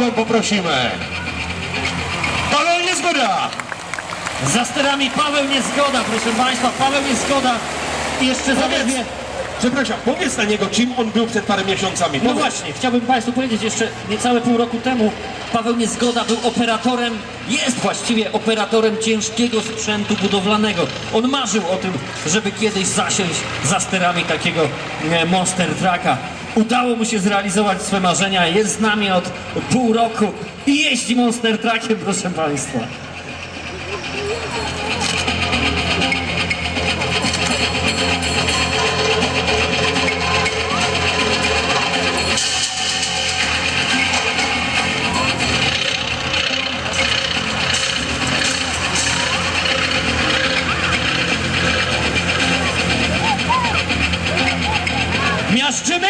Paweł poprosimy. Paweł Niezgoda! Za sterami Paweł Niezgoda, proszę Państwa, Paweł Niezgoda. I jeszcze zaledwie... przepraszam, powiedz na niego, czym on był przed parę miesiącami. No właśnie, chciałbym Państwu powiedzieć, jeszcze niecałe pół roku temu Paweł Niezgoda był operatorem, jest właściwie operatorem ciężkiego sprzętu budowlanego. On marzył o tym, żeby kiedyś zasiąść za sterami takiego e, Monster Trucka. Udało mu się zrealizować swe marzenia, jest z nami od pół roku i jeździ Monster Truckiem, proszę Państwa. Miażdżymy!